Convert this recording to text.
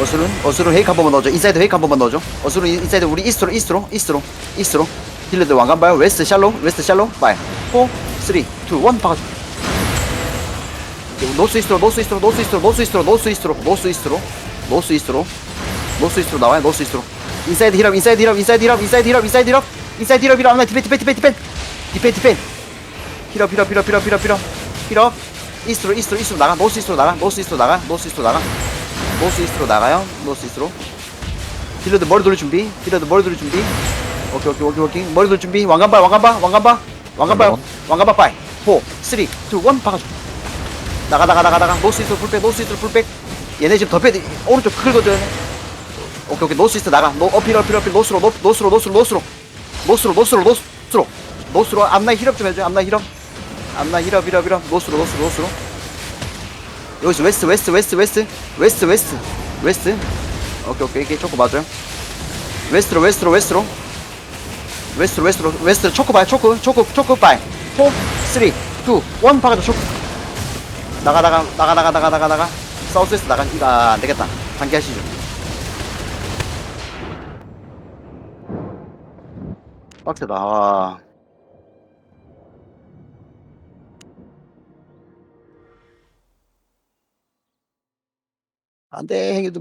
어스룬 어스룬 헤이크 한 번만 넣어줘. 인사이드 헤이크 한 번만 넣어줘. 어스룬 인- 인사이드 우리 이스트로 이스트로 이스트로 이스트로. 딜러들 왕관 봐요. 웨스트 샬로 웨스트 샬로 파이. 4 3 2 1 박아줘. 노스 이스트로 노스 이스트로 노스 이스트로 노스 이스트로 노스 이스트로 노스 이스트로 노스 이스트로 노스 이스트로 나와요. 노스 이스트로. 인사이드 힐업 인사이드 힐업 인사이드 힐업 인사이드 힐업 인사이드 힐업 인사이드 힐업 힐업. 디펜 디펜 디펜 디펜 디펜 디펜. 힐업 힐업 힐업 힐업 힐업 힐업 힐업. 이스트로 이스트로 이스트로 나가. 노스 이스트로 나가. 노스 이스트로 나가. 노스 이스트로 나가 노스 이스트로 나가요? 노스 이스트로? 힐러드 머리 돌릴 준비? 힐러드 머리 돌릴 준비? 오케이 오케이 오케이 오케이. 머리 돌릴 준비. 왕관바 왕관바 왕관바 왕관바 왕관바 파이. 4 3 2 1 박아줘. 나가 나가 나가 나가. 노스 이스트로 풀백 노스 이스트로 풀백. 얘네 지금 덮여 오른쪽 긁어줘야 돼 오케이 오케이. 노스 이스트 나가. 노 어필 어필 어필. 노스로 노, 노스로 노스로 노스로. 노스로 노스로 노스로. 노스로. 앞라인 힐업 좀 해줘 앞라인 힐업. 앞라인 힐업 힐업 힐업. 노스로 노스로 노스로 여기서 웨스트 웨스트 웨스트 웨스트. 웨스트 웨스트. 웨스트. 오케이 오케이. 이게 초코 맞아요. 웨스트로 웨스트로 웨스트로. 웨스트로 웨스트로. 웨스트로 초코 봐요. 초코 초코 초코 바이 4 3 2 1 박아줘 초코. 나가 나가 나가 나가 나가 나가 나가. 사우스 웨스트 나가 이거 아, 안 되겠다. 단계 하시죠. 빡세다. 아. ಅಂತ ಹೇಗಿದ್ದು